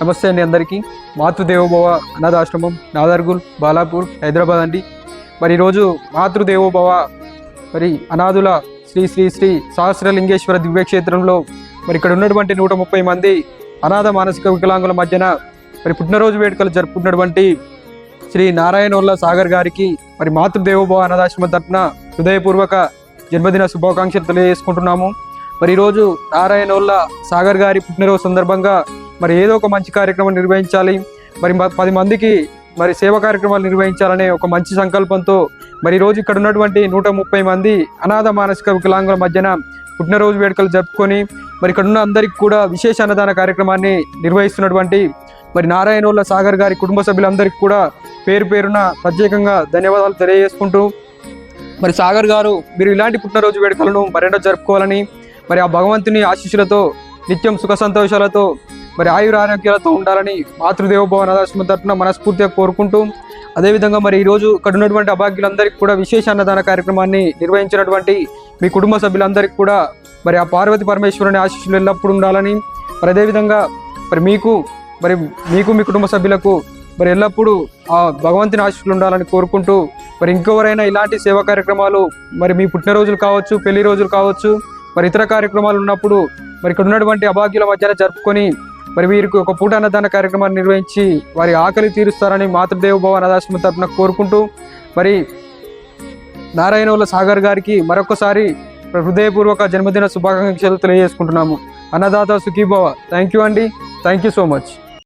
నమస్తే అండి అందరికీ. మాతృదేవోభవ అనాథాశ్రమం నాదర్గుల్ బాలాపూర్ హైదరాబాద్ అండి. మరి ఈరోజు మాతృదేవోభవ మరి అనాథుల శ్రీ శ్రీ శ్రీ సహస్రలింగేశ్వర దివ్యక్షేత్రంలో మరి ఇక్కడ ఉన్నటువంటి నూట ముప్పై మంది అనాథ మానసిక వికలాంగుల మధ్యన మరి పుట్టినరోజు వేడుకలు జరుపుకున్నటువంటి శ్రీ నారాయణోల్ల సాగర్ గారికి మరి మాతృదేవోభవ అనాథాశ్రమం తరఫున హృదయపూర్వక జన్మదిన శుభాకాంక్షలు తెలియజేసుకుంటున్నాము. మరి ఈరోజు నారాయణోళ్ళ సాగర్ గారి పుట్టినరోజు సందర్భంగా మరి ఏదో ఒక మంచి కార్యక్రమం నిర్వహించాలి. మరి మ- పది మందికి మరి సేవా కార్యక్రమాలు నిర్వహించాలనే ఒక మంచి సంకల్పంతో మరి ఈరోజు ఇక్కడ ఉన్నటువంటి నూట ముప్పై మంది అనాథ మానసిక వికలాంగుల మధ్యన పుట్టినరోజు వేడుకలు జరుపుకొని మరి ఇక్కడ ఉన్న అందరికి కూడా విశేష అన్నదాన కార్యక్రమాన్ని నిర్వహిస్తున్నటువంటి మరి నారాయణోళ్ళ సాగర్ గారి కుటుంబ సభ్యులందరికీ కూడా పేరు పేరున ప్రత్యేకంగా ధన్యవాదాలు తెలియజేసుకుంటూ మరి సాగర్ గారు మీరు ఇలాంటి పుట్టినరోజు వేడుకలను మరెన్నో జరుపుకోవాలని మరి ఆ భగవంతుని ఆశీస్సులతో నిత్యం సుఖ సంతోషాలతో మరి ఆయుర ఆరోగ్యాలతో ఉండాలని మాతృదేవోభవ అనాథాశ్రమం తరఫున మనస్ఫూర్తిగా కోరుకుంటూ అదేవిధంగా మరి ఈరోజు ఇక్కడ ఉన్నటువంటి అభాగ్యులందరికీ కూడా విశేష అన్నదాన కార్యక్రమాన్ని నిర్వహించినటువంటి మీ కుటుంబ సభ్యులందరికీ కూడా మరి ఆ పార్వతి పరమేశ్వరుని ఆశీస్సులు ఎల్లప్పుడూ ఉండాలని మరి అదేవిధంగా మరి మీకు మరి మీకు మీ కుటుంబ సభ్యులకు మరి ఎల్లప్పుడూ ఆ భగవంతుని ఆశీస్సులు ఉండాలని కోరుకుంటూ మరి ఇంకెవరైనా ఇలాంటి సేవా కార్యక్రమాలు మరి మీ పుట్టినరోజులు కావచ్చు పెళ్ళి రోజులు కావచ్చు మరి ఇతర కార్యక్రమాలు ఉన్నప్పుడు మరి ఇక్కడ ఉన్నటువంటి అభాగ్యుల మధ్యన జరుపుకొని మరి వీరికి ఒక పూట అన్నదాన కార్యక్రమాన్ని నిర్వహించి వారి ఆకలి తీరుస్తారని మాతృదేవోభవ అనాథాశ్రమం తరఫున కోరుకుంటూ మరి నారాయణవుల సాగర్ గారికి మరొకసారి హృదయపూర్వక జన్మదిన శుభాకాంక్షలు తెలియజేసుకుంటున్నాము. అన్నదాత సుఖీభవ. థ్యాంక్ యూ అండి. Thank you so much